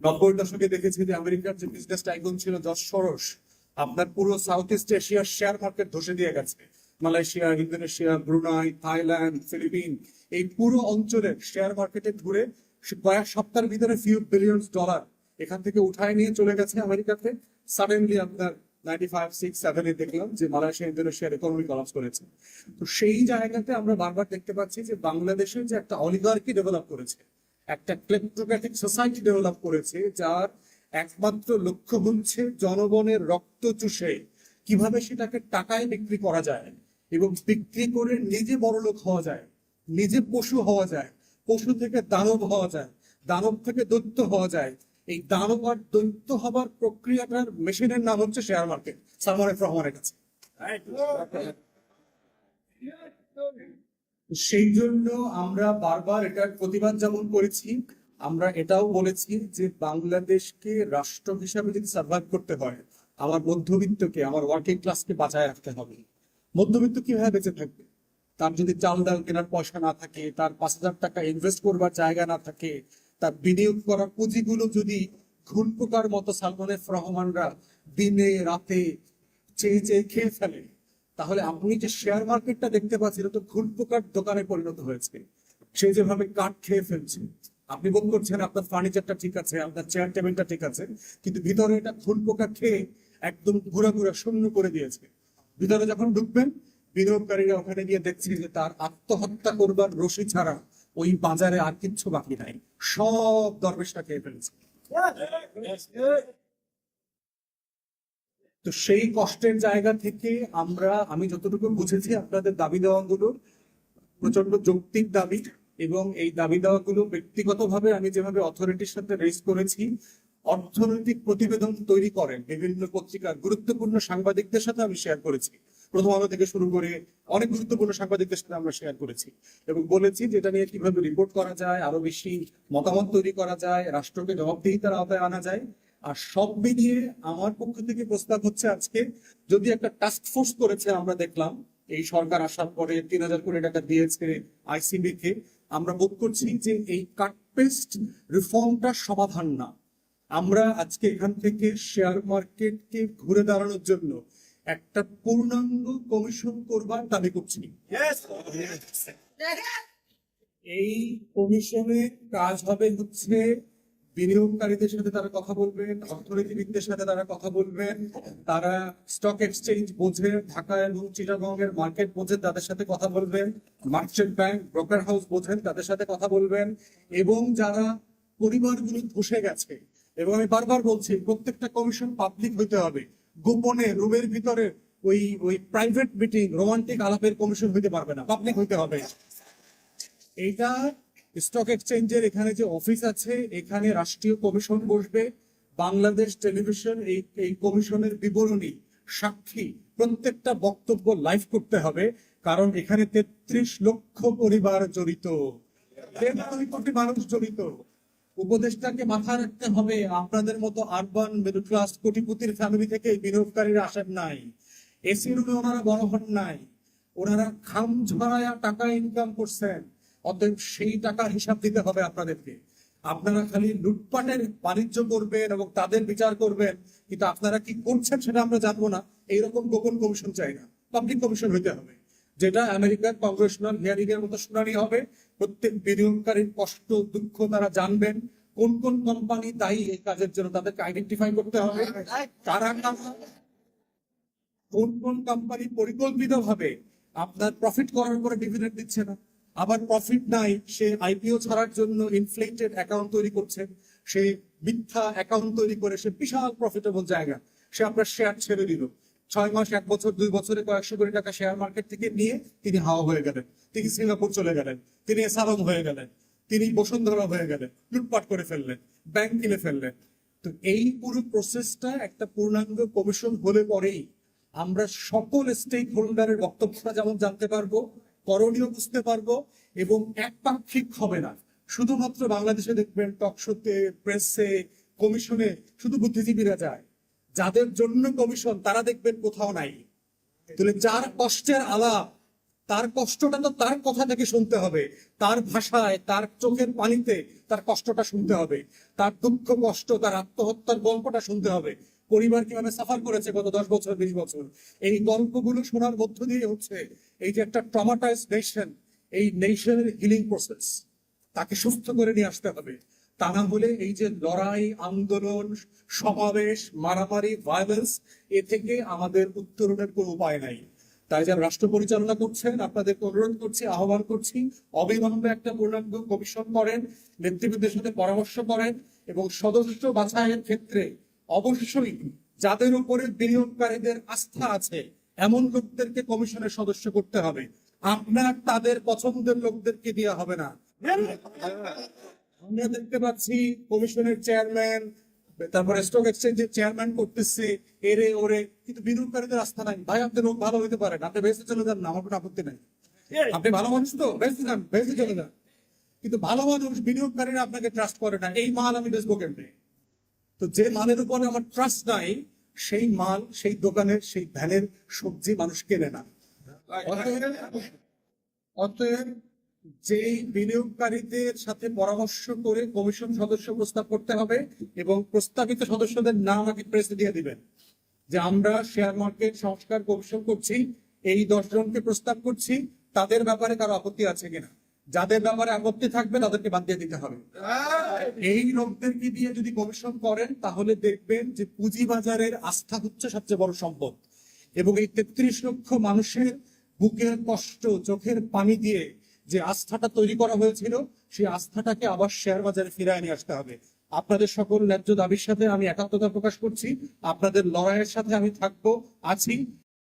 নব্বই দশকে দেখেছি যে আমেরিকার যে বিজনেস টাইকুন ছিল যশ সরস, আপনার পুরো সাউথ ইস্ট এশিয়ার শেয়ার মার্কেট ধসে দিয়ে গেছে। Malaysia, Indonesia, Brunei, Thailand, Philippine, এই পুরো অঞ্চলের শেয়ার মার্কেটে ঘুরে কয়েক সপ্তাহের ভিতরে ফিউ বিলিয়ন ডলার এখান থেকে উঠায় নিয়ে চলে গেছে আমেরিকাতে। সাডেনলি আপনার নাইনটি ফাইভ সিক্স সেভেনে দেখলাম যে মালয়েশিয়া ইন্দোনেশিয়ার ইকোনমি কলাপস করেছে। তো সেই জায়গাতে আমরা বারবার দেখতে পাচ্ছি যে বাংলাদেশের যে একটা অলিগার্কি ডেভেলপ করেছে একটা ক্লেপ্টোক্রেটিক সোসাইটি ডেভেলপ করেছে, যার একমাত্র লক্ষ্য হচ্ছে জনগণের রক্ত চুষে কীভাবে সেটাকে টাকায় বিক্রি করা যায় এবং বিক্রি করে নিজে বড়লোক হওয়া যায়, নিজে পশু হওয়া যায়, পশু থেকে দানব হওয়া যায়, দানব থেকে দৈত্য হওয়া যায়। এই দানব আর দৈত্য হবার প্রক্রিয়াটার মেশিনের নাম হচ্ছে শেয়ার মার্কেট সালমান রহমানের কাছে। সেই জন্য আমরা বারবার এটার প্রতিবাদ যেমন করেছি। আমরা এটাও বলেছি যে বাংলাদেশকে রাষ্ট্র হিসাবে যদি সার্ভাইভ করতে হয়, আমার মধ্যবিত্তকে, আমার ওয়ার্কিং ক্লাসকে বাঁচায় রাখতে হবে। মধ্যবিত্ত কীভাবে বেঁচে থাকবে? তার যদি চাল ডাল কেনার পয়সা না থাকে, তার পাঁচ হাজার টাকা ইনভেস্ট করবার জায়গা না থাকে, তার বিনিয়োগ করার পুঁজিগুলো যদি ঘুণ পোকার মতো সালমান রহমানরা দিনে, রাতে, চেয়ে চেয়ে খেয়ে ফেলে তাহলে আপনি যে শেয়ার মার্কেটটা দেখতে পাচ্ছেন, এটা তো ঘুণ পোকার দোকানে পরিণত হয়েছে। সে যেভাবে কাঠ খেয়ে ফেলছে। আপনি বোধ করছেন আপনার ফার্নিচারটা ঠিক আছে, আপনার চেয়ার টেবিলটা ঠিক আছে, কিন্তু ভিতরে এটা ঘুণ পোকা খেয়ে একদম ঘুরা ঘুরা শূন্য করে দিয়েছে। ভিতরে যখন ঢুকবেন, বিনিয়োগকারীরা ওখানে গিয়ে দেখছে যে তার আত্মহত্যা করবার রশি ছাড়া ওই বাজারে আর কিচ্ছু বাকি নাই। সব দরবেশটা খেয়ে ফেলেছে। তো সেই কষ্টের জায়গা থেকে আমরা, আমি যতটুকু বুঝেছি আপনাদের দাবি দেওয়াগুলো প্রচণ্ড যৌক্তিক দাবি এবং এই দাবি দেওয়াগুলো ব্যক্তিগতভাবে আমি যেভাবে অথরিটির সাথে রেজ করেছি, অর্থনৈতিক প্রতিবেদন তৈরি করেন বিভিন্ন পত্রিকার গুরুত্বপূর্ণ সাংবাদিকদের সাথে আমি শেয়ার করেছি। প্রথম আলো থেকে শুরু করে অনেক গুরুত্বপূর্ণ সাংবাদিকদের সাথে আমরা শেয়ার করেছি এবং বলেছি যে এটা নিয়ে কীভাবে রিপোর্ট করা যায়, আরও বেশি মতামত তৈরি করা যায়, রাষ্ট্রকে জবাবদিহিতার আওতায় আনা যায়। আর সব মিলিয়ে আমার পক্ষ থেকে প্রস্তাব হচ্ছে আজকে যদি একটা টাস্ক ফোর্স করেছে আমরা দেখলাম এই সরকার আসার পরে তিন হাজার কোটি টাকা দিয়েছে আইসিবি কে আমরা বোধ করছি যে এই কাটপেস্ট রিফর্মটা সমাধান না। আমরা আজকে এখান থেকে শেয়ার মার্কেটকে ঘুরে দাঁড়ানোর জন্য একটা পূর্ণাঙ্গ কমিশন করবার দাবি করছি। এই কমিশনের কাজ হবে হচ্ছে বিনিয়োগকারীদের সাথে তারা কথা বলবেন অর্থনীতিবিদদের সাথে তারা কথা বলবেন তারা স্টক এক্সচেঞ্জ বোঝে, ঢাকা এবং চিটাগং এর মার্কেট বোঝেন তাদের সাথে কথা বলবেন মার্চেন্ট ব্যাংক ব্রোকার হাউস বোঝেন, তাদের সাথে কথা বলবেন, এবং যারা পরিবারগুলো ধসে গেছে, এবং আমি বারবার বলছি, প্রত্যেকটা কমিশন পাবলিক হইতে হবে, গোপনে রুমের ভিতরে ওই ওই প্রাইভেট মিটিং রোমান্টিক আলাপের কমিশন হইতে পারবে না পাবলিক হইতে হবে। এইটা স্টক এক্সচেঞ্জের এখানে যে অফিস আছে, এখানে রাষ্ট্রীয় কমিশন বসবে। বাংলাদেশ টেলিভিশন এই এই কমিশনের বিবরণী, সাক্ষী, প্রত্যেকটা বক্তব্য লাইভ করতে হবে। কারণ এখানে তেত্রিশ লক্ষ পরিবার জড়িত। কোটি মানুষ জড়িত। উপদেশটাকে মাথায় রাখতে হবে, আপনাদের মতো আরবান মিডল ক্লাস কোটিপতির ফ্যামিলি থেকে বিনিয়োগকারীরা আসেন নাই। এসি রুমে ওনারা বড় হন নাই। ওনারা খাম ঝরায়া টাকা ইনকাম করছেন। অতএব সেই টাকার হিসাব দিতে হবে আপনাদেরকে। আপনারা খালি লুটপাটের বাণিজ্য করবেন এবং তাদের বিচার করবেন, কিন্তু আপনারা কি করছেন সেটা আমরা জানব না। এইরকম গোপন কমিশন চাই না, পাবলিক কমিশন হইতে হবে। যেটা আমেরিকার কংগ্রেশনাল হিয়ারিং এর মতো শুনানি হবে, প্রত্যেক বিনিয়োগকারীর কষ্ট, দুঃখ তারা জানবেন, কোন কোন কোম্পানি দায়ী এই কাজের জন্য তাদেরকে আইডেন্টিফাই করতে হবে, কারা কোন কোন কোম্পানি পরিকল্পিত ভাবে আপনার প্রফিট করার পরে ডিভিডেন্ড দিচ্ছে না। আবার প্রফিট নাই, সে আইপিও ছাড়ার জন্য ইনফ্লেটেড অ্যাকাউন্ট তৈরি করছে, সে মিথ্যা অ্যাকাউন্ট তৈরি করে, সে বিশাল প্রফিটেবল জায়গা, সে আপনার শেয়ার ছেড়ে দিল। ছয় মাস, এক বছর, দুই বছরে কয়েকশো কোটি টাকা শেয়ার মার্কেট থেকে নিয়ে তিনি হাওয়া হয়ে গেলেন, তিনি সিঙ্গাপুর চলে গেলেন, তিনি এসালম হয়ে গেলেন, তিনি বসুন্ধরা হয়ে গেলেন, লুটপাট করে ফেললেন ব্যাংক কিনে ফেললেন। তো এই পুরো প্রসেসটা একটা পূর্ণাঙ্গ কমিশন হলে পরেই আমরা সকল স্টেক হোল্ডারের বক্তব্যটা যেমন জানতে পারব করণীয় বুঝতে পারব এবং একপাক্ষিক হবে না। শুধুমাত্র বাংলাদেশে দেখবেন টকশোতে প্রেসে, কমিশনে শুধু বুদ্ধিজীবীরা যায়। যাদের জন্য কমিশন, তারা দেখবেন কোথাও নাই। তাহলে যার কষ্টের আলাপ, তার কষ্টটা তো তার কথা থেকে শুনতে হবে। তার ভাষায়, তার চোখের পানিতে তার কষ্টটা শুনতে হবে। তার দুঃখ, কষ্ট, তার আত্মহত্যার গল্পটা শুনতে হবে। পরিবার কীভাবে সাফার করেছে গত দশ বছর, বিশ বছর? এই গল্পগুলো শোনার মধ্য দিয়ে হচ্ছে এই যে একটা ট্রমাটাইজ নেশন এই নেশনের হিলিং প্রসেস তাকে সুস্থ করে নিয়ে আসতে হবে। তা না হলে এই যে লড়াই, আন্দোলন, সমাবেশ, মারামারি ভায়োলেন্স এ থেকে আমাদের উত্তরণের কোনো উপায় নাই। তাই যারা রাষ্ট্র পরিচালনা করছেন, আপনাদেরকে অনুরোধ করছি, আহ্বান করছি, অবিলম্বে একটা পূর্ণাঙ্গ কমিশন করেন, নেতৃবৃন্দের সাথে পরামর্শ করেন এবং সদস্য বাছাইয়ের ক্ষেত্রে অবশ্যই যাদের উপরে বিনিয়োগকারীদের আস্থা আছে এমন লোকদেরকে কমিশনের সদস্য করতে হবে। আপনার তাদের পছন্দের লোকদেরকে দেওয়া হবে না। আমরা দেখতে পাচ্ছি কমিশনের চেয়ারম্যান তারপরে স্টক এক্সচেঞ্জের চেয়ারম্যান করতেছে এরে ওরে। কিন্তু বিনিয়োগকারীদের আস্থা নাই। ভাই আপনি লোক ভালো হইতে পারেন। আপনি বেঁচে চলে যান না আমার কোনো আপত্তি নাই। আপনি ভালো মানুষ তো বেঁচে যান বেঁচে চলে যান। কিন্তু ভালো মানুষ বিনিয়োগকারীরা আপনাকে ট্রাস্ট করে না। এই মাল আমি বেচবো কেমনে? তো যে মালের উপরে আমার ট্রাস্ট নাই সেই মাল, সেই দোকানের, সেই ভ্যানের সবজি মানুষ কেনে না। অতএব যেই বিনিয়োগকারীদের সাথে পরামর্শ করে কমিশন সদস্য প্রস্তাব করতে হবে এবং প্রস্তাবিত সদস্যদের নাম আগে প্রেসে দিয়ে দিবেন। যে আমরা শেয়ার মার্কেট সংস্কার কমিশন করছি, এই দশ জনকে প্রস্তাব করছি, তাদের ব্যাপারে কারও আপত্তি আছে কিনা? যাদের ব্যাপারে আপত্তি থাকবে, তাদেরকে বাদ দিয়ে দিতে হবে। এই লোকদেরকে দিয়ে যদি কমিশন করেন, তাহলে দেখবেন যে পুঁজিবাজারের আস্থা হচ্ছে সবচেয়ে বড় সম্পদ। এবং এই তেত্রিশ লক্ষ মানুষের বুকের কষ্ট, চোখের পানি দিয়ে যে আস্থাটা তৈরি করা হয়েছিল, সেই আস্থাটাকে আবার শেয়ার বাজারে ফিরায় নিয়ে আসতে হবে। আপনাদের সকল ন্যায্য দাবির সাথে আমি একাত্মতা প্রকাশ করছি। আপনাদের লড়াইয়ের সাথে আমি থাকব, আছি।